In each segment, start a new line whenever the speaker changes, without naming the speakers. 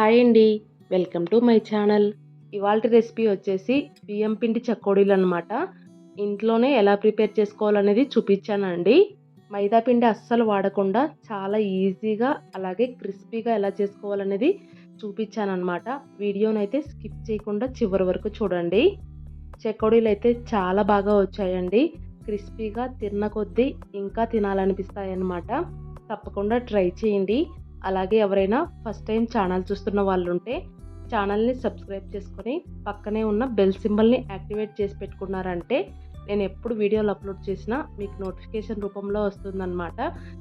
Hi అండి. Welcome to my channel. ఇవాళ recipe వచ్చేసి బియ్యం పిండి చక్కోడీలు అనమాట ఇంట్లోనే ఎలా ప్రిపేర్ చేసుకోవాలనేది చూపించానండి. మైదా పిండి అస్సలు వాడకుండా చాలా ఈజీగా అలాగే క్రిస్పీగా ఎలా చేసుకోవాలనేది చూపించాను అనమాట వీడియోనైతే స్కిప్ చేయకుండా చివరి వరకు చూడండి. చక్కోడీలు అయితే చాలా బాగా వచ్చాయండి. క్రిస్పీగా తిన్న కొద్దీ ఇంకా తినాలనిపిస్తాయి అన్నమాట తప్పకుండా ట్రై చేయండి. అలాగే ఎవరైనా ఫస్ట్ టైం ఛానల్ చూస్తున్న వాళ్ళు ఉంటే ఛానల్ని సబ్స్క్రైబ్ చేసుకొని పక్కనే ఉన్న బెల్ సింబల్ని యాక్టివేట్ చేసి పెట్టుకున్నారంటే నేను ఎప్పుడు వీడియోలు అప్లోడ్ చేసినా మీకు నోటిఫికేషన్ రూపంలో వస్తుందన్నమాట.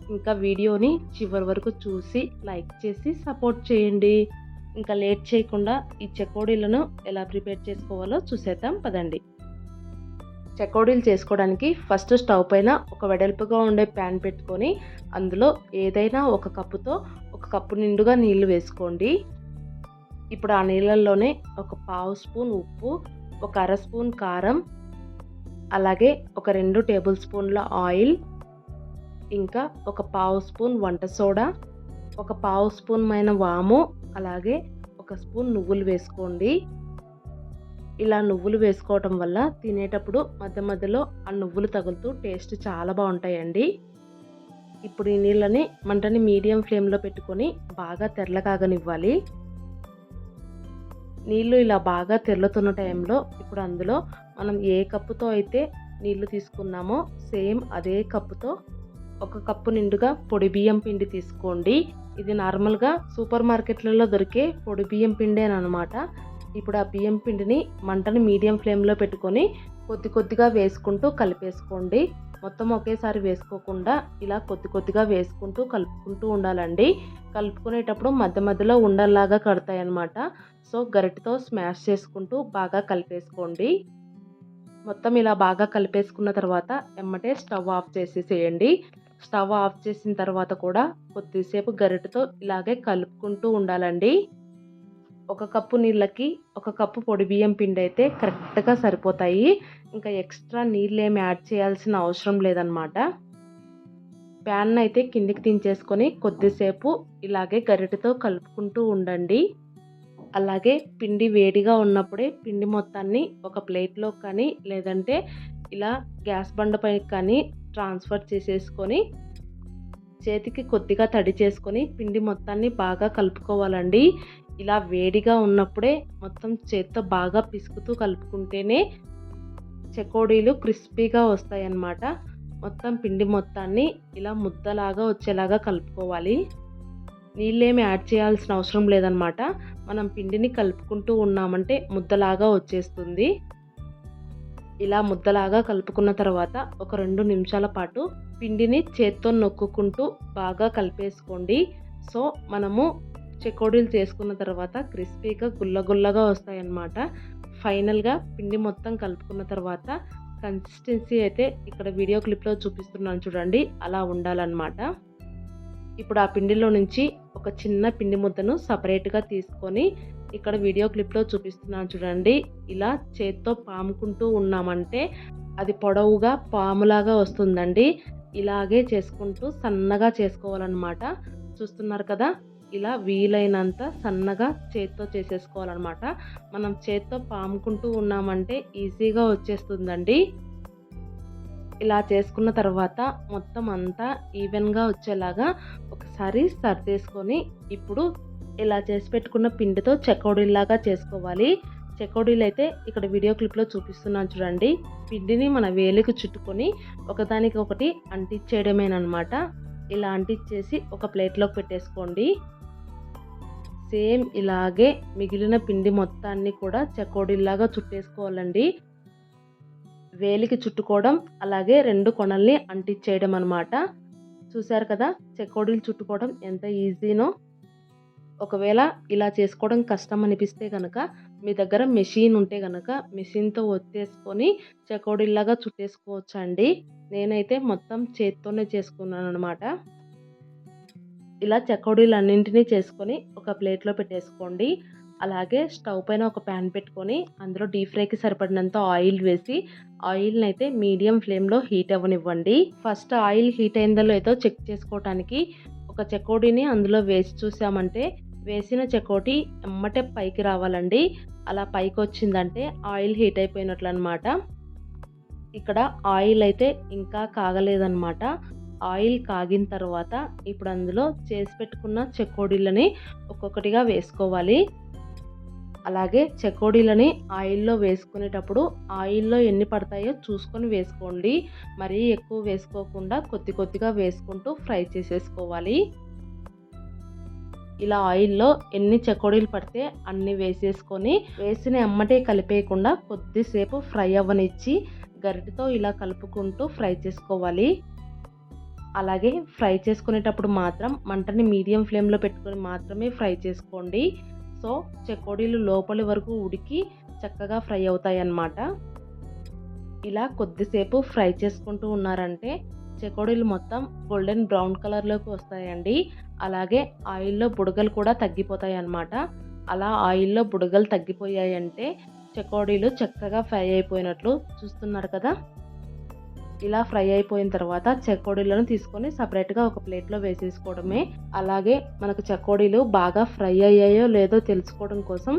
ఇంకా వీడియోని చివరి వరకు చూసి లైక్ చేసి సపోర్ట్ చేయండి. ఇంకా లేట్ చేయకుండా ఈ చెకోడీలను ఎలా ప్రిపేర్ చేసుకోవాలో చూసేద్దాం పదండి. చెకోడీలు చేసుకోవడానికి ఫస్ట్ స్టవ్ పైన ఒక వెడల్పుగా ఉండే ప్యాన్ పెట్టుకొని అందులో ఏదైనా ఒక కప్పుతో ఒక కప్పు నిండుగా నీళ్ళు వేసుకోండి. ఇప్పుడు ఆ నీళ్ళల్లోనే ఒక పావు స్పూన్ ఉప్పు ఒక అర స్పూన్ కారం అలాగే ఒక రెండు టేబుల్ స్పూన్ల ఆయిల్ ఇంకా ఒక పావు స్పూన్ వంట సోడా ఒక పావు స్పూన్ మైన వాము అలాగే ఒక స్పూన్ నువ్వులు వేసుకోండి. ఇలా నువ్వులు వేసుకోవటం వల్ల తినేటప్పుడు మధ్య మధ్యలో ఆ నువ్వులు తగులుతూ టేస్ట్ చాలా బాగుంటాయండి. ఇప్పుడు ఈ నీళ్ళని మంటని మీడియం ఫ్లేమ్లో పెట్టుకొని బాగా తెరలకాగనివ్వాలి నీళ్ళు ఇలా బాగా తెరలుతున్న టైంలో ఇప్పుడు అందులో మనం ఏ కప్పుతో అయితే నీళ్ళు తీసుకున్నామో సేమ్ అదే కప్పుతో ఒక కప్పు నిండుగా పొడి బియ్యం పిండి తీసుకోండి. ఇది నార్మల్గా సూపర్ మార్కెట్లలో దొరికే పొడి బియ్యం పిండి అని అనమాట ఇప్పుడు ఆ బియ్యం పిండిని మంటని మీడియం ఫ్లేమ్లో పెట్టుకొని కొద్ది కొద్దిగా వేసుకుంటూ కలిపేసుకోండి. మొత్తం ఒకేసారి వేసుకోకుండా ఇలా కొద్ది కొద్దిగా వేసుకుంటూ కలుపుకుంటూ ఉండాలండి. కలుపుకునేటప్పుడు మధ్య మధ్యలో ఉండల్లాగా కడతాయి అన్నమాట సో గరిటతో స్మాష్ చేసుకుంటూ బాగా కలిపేసుకోండి. మొత్తం ఇలా బాగా కలిపేసుకున్న తర్వాత ఎమ్మటే స్టవ్ ఆఫ్ చేసేసేయండి. స్టవ్ ఆఫ్ చేసిన తర్వాత కూడా కొద్దిసేపు గరిటతో ఇలాగే కలుపుకుంటూ ఉండాలండి. ఒక కప్పు నీళ్ళకి ఒక కప్పు పొడి బియ్యం పిండి అయితే కరెక్ట్గా సరిపోతాయి. ఇంకా ఎక్స్ట్రా నీళ్ళు ఏమి యాడ్ చేయాల్సిన అవసరం లేదనమాట ప్యాన్ అయితే కిందికి దించేసుకొని కొద్దిసేపు ఇలాగే గరిటెతో కలుపుకుంటూ ఉండండి. అలాగే పిండి వేడిగా ఉన్నప్పుడే పిండి మొత్తాన్ని ఒక ప్లేట్లో కానీ లేదంటే ఇలా గ్యాస్ బండపై కానీ ట్రాన్స్ఫర్ చేసేసుకొని చేతికి కొద్దిగా తడి చేసుకొని పిండి మొత్తాన్ని బాగా కలుపుకోవాలండి. ఇలా వేడిగా ఉన్నప్పుడే మొత్తం చేత్తో బాగా పిసుకుతూ కలుపుకుంటేనే చెకోడీలు క్రిస్పీగా వస్తాయి అన్నమాట మొత్తం పిండి మొత్తాన్ని ఇలా ముద్దలాగా వచ్చేలాగా కలుపుకోవాలి. నీళ్ళేమి యాడ్ చేయాల్సిన అవసరం లేదనమాట మనం పిండిని కలుపుకుంటూ ఉన్నామంటే ముద్దలాగా వచ్చేస్తుంది. ఇలా ముద్దలాగా కలుపుకున్న తర్వాత ఒక రెండు నిమిషాల పాటు పిండిని చేత్తో నొక్కుకుంటూ బాగా కలిపేసుకోండి. సో మనము చెకోడీలు చేసుకున్న తర్వాత క్రిస్పీగా గుల్లగుల్లగా వస్తాయన్నమాట. ఫైనల్గా పిండి మొత్తం కలుపుకున్న తర్వాత కన్సిస్టెన్సీ అయితే ఇక్కడ వీడియో క్లిప్లో చూపిస్తున్నాను చూడండి అలా ఉండాలన్నమాట. ఇప్పుడు ఆ పిండిలో నుంచి ఒక చిన్న పిండి ముద్దను సపరేట్గా తీసుకొని ఇక్కడ వీడియో క్లిప్లో చూపిస్తున్నాను చూడండి. ఇలా చేత్తో పాముకుంటూ ఉన్నామంటే అది పొడవుగా పాములాగా వస్తుందండి. ఇలాగే చేసుకుంటూ సన్నగా చేసుకోవాలన్నమాట. చూస్తున్నారు కదా? ఇలా వీలైనంత సన్నగా చేత్తో చేసేసుకోవాలన్నమాట. మనం చేత్తో పాముకుంటూ ఉన్నామంటే ఈజీగా వచ్చేస్తుందండి. ఇలా చేసుకున్న తర్వాత మొత్తం అంతా ఈవెన్గా వచ్చేలాగా ఒకసారి సర్దేసుకొని ఇప్పుడు ఇలా చేసి పెట్టుకున్న పిండితో చెకోడీలాగా చేసుకోవాలి. చెకోడీలు అయితే ఇక్కడ వీడియో క్లిప్లో చూపిస్తున్నాను చూడండి. పిండిని మన వేలికి చుట్టుకొని ఒకదానికి ఒకటి అంటించేయడమేనమాట ఇలా అంటించేసి ఒక ప్లేట్లోకి పెట్టేసుకోండి. సేమ్ ఇలాగే మిగిలిన పిండి మొత్తాన్ని కూడా చెకోడీలాగా చుట్టేసుకోవాలండి. వేలికి చుట్టుకోవడం అలాగే రెండు కొనల్ని అంటించేయడం అనమాట చూశారు కదా చెకోడీలు చుట్టుకోవడం ఎంత ఈజీనో. ఒకవేళ ఇలా చేసుకోవడం కష్టం అనిపిస్తే కనుక మీ దగ్గర మెషిన్ ఉంటే కనుక మెషిన్తో ఒత్తేసుకొని చెకోడీలాగా చుట్టేసుకోవచ్చండి. నేనైతే మొత్తం చేత్తోనే చేసుకున్నాను అనమాట ఇలా చెకోడీలు అన్నింటినీ చేసుకొని ఒక ప్లేట్లో పెట్టేసుకోండి. అలాగే స్టవ్ పైన ఒక ప్యాన్ పెట్టుకొని అందులో డీప్ ఫ్రైకి సరిపడినంత ఆయిల్ వేసి ఆయిల్ని అయితే మీడియం ఫ్లేమ్లో హీట్ అవ్వనివ్వండి. ఫస్ట్ ఆయిల్ హీట్ అయిందో లేదో చెక్ చేసుకోవటానికి ఒక చెకోడీని అందులో వేసి చూసామంటే వేసిన చెకోటి ఎమ్మటే పైకి రావాలండి. అలా పైకి వచ్చిందంటే ఆయిల్ హీట్ అయిపోయినట్లు అనమాట ఇక్కడ ఆయిల్ అయితే ఇంకా కాగలేదన్నమాట ఆయిల్ కాగిన తర్వాత ఇప్పుడు అందులో చేసి పెట్టుకున్న చెకోడీలని ఒక్కొక్కటిగా వేసుకోవాలి. అలాగే చెకోడీలని ఆయిల్లో వేసుకునేటప్పుడు ఆయిల్లో ఎన్ని పడతాయో చూసుకొని వేసుకోండి. మరీ ఎక్కువ వేసుకోకుండా కొద్ది కొద్దిగా వేసుకుంటూ ఫ్రై చేసేసుకోవాలి. ఇలా ఆయిల్లో ఎన్ని చెకోడీలు పడితే అన్ని వేసేసుకొని వేసిన ఎమ్మటే కలిపేయకుండా కొద్దిసేపు ఫ్రై అవ్వనిచ్చి గరిటతో ఇలా కలుపుకుంటూ ఫ్రై చేసుకోవాలి. అలాగే ఫ్రై చేసుకునేటప్పుడు మాత్రం మంటని మీడియం ఫ్లేమ్లో పెట్టుకొని మాత్రమే ఫ్రై చేసుకోండి. సో చెకోడీలు లోపలి వరకు ఉడికి చక్కగా ఫ్రై అవుతాయి అన్నమాట ఇలా కొద్దిసేపు ఫ్రై చేసుకుంటూ ఉన్నారంటే చెకోడీలు మొత్తం గోల్డెన్ బ్రౌన్ కలర్లోకి వస్తాయండి. అలాగే ఆయిల్లో బుడగలు కూడా తగ్గిపోతాయి అన్నమాట అలా ఆయిల్లో బుడగలు తగ్గిపోయాయంటే చెకోడీలు చక్కగా ఫ్రై అయిపోయినట్లు చూస్తున్నారు కదా? ఇలా ఫ్రై అయిపోయిన తర్వాత చెకోడీలను తీసుకొని సపరేట్గా ఒక ప్లేట్లో వేసేసుకోవడమే. అలాగే మనకు చెక్కోడీలు బాగా ఫ్రై అయ్యాయో లేదో తెలుసుకోవడం కోసం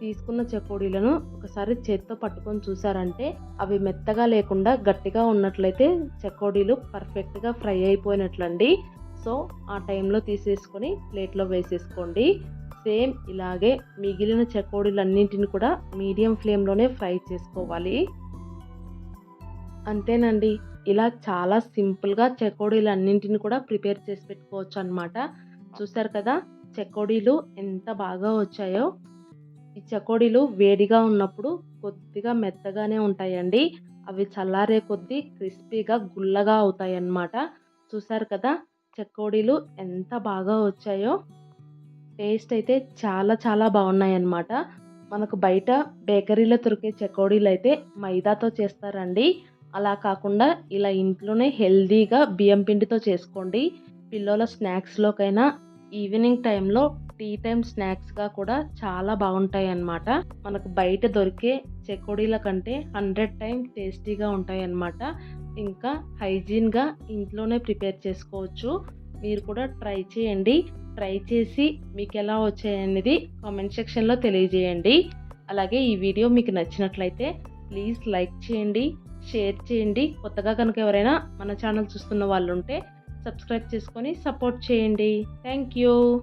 తీసుకున్న చెకోడీలను ఒకసారి చేత్తో పట్టుకొని చూసారంటే అవి మెత్తగా లేకుండా గట్టిగా ఉన్నట్లయితే చెకోడీలు పర్ఫెక్ట్గా ఫ్రై అయిపోయినట్లండి. సో ఆ టైంలో తీసేసుకొని ప్లేట్లో వేసేసుకోండి. సేమ్ ఇలాగే మిగిలిన చెకోడీలన్నింటిని కూడా మీడియం ఫ్లేమ్లోనే ఫ్రై చేసుకోవాలి. అంతేనండి. ఇలా చాలా సింపుల్గా చెకోడీలు అన్నింటిని కూడా ప్రిపేర్ చేసి పెట్టుకోవచ్చు అనమాట చూసారు కదా చెకోడీలు ఎంత బాగా వచ్చాయో. ఈ చకోడీలు వేడిగా ఉన్నప్పుడు కొద్దిగా మెత్తగానే ఉంటాయండి. అవి చల్లారే కొద్దీ క్రిస్పీగా గుల్లగా అవుతాయి అన్నమాట చూసారు కదా చెక్కోడీలు ఎంత బాగా వచ్చాయో. టేస్ట్ అయితే చాలా చాలా బాగున్నాయి అన్నమాట మనకు బయట బేకరీలో దొరికే చెకోడీలు అయితే మైదాతో చేస్తారండి. అలా కాకుండా ఇలా ఇంట్లోనే హెల్దీగా బియ్యం పిండితో చేసుకోండి. పిల్లల స్నాక్స్లోకైనా ఈవినింగ్ టైంలో టీ టైం స్నాక్స్గా కూడా చాలా బాగుంటాయి అన్నమాట మనకు బయట దొరికే చెకోడీల కంటే హండ్రెడ్ టైం టేస్టీగా ఉంటాయి అన్నమాట ఇంకా హైజీన్గా ఇంట్లోనే ప్రిపేర్ చేసుకోవచ్చు. మీరు కూడా ట్రై చేయండి. ట్రై చేసి మీకు ఎలా వచ్చాయనేది కామెంట్ సెక్షన్లో తెలియజేయండి. అలాగే ఈ వీడియో మీకు నచ్చినట్లయితే ప్లీజ్ లైక్ చేయండి. షేర్ చేయండి. కొత్తగా కనుక ఎవరైనా మన ఛానల్ చూస్తున్న వాళ్ళు ఉంటే సబ్స్క్రైబ్ చేసుకొని సపోర్ట్ చేయండి. Thank you.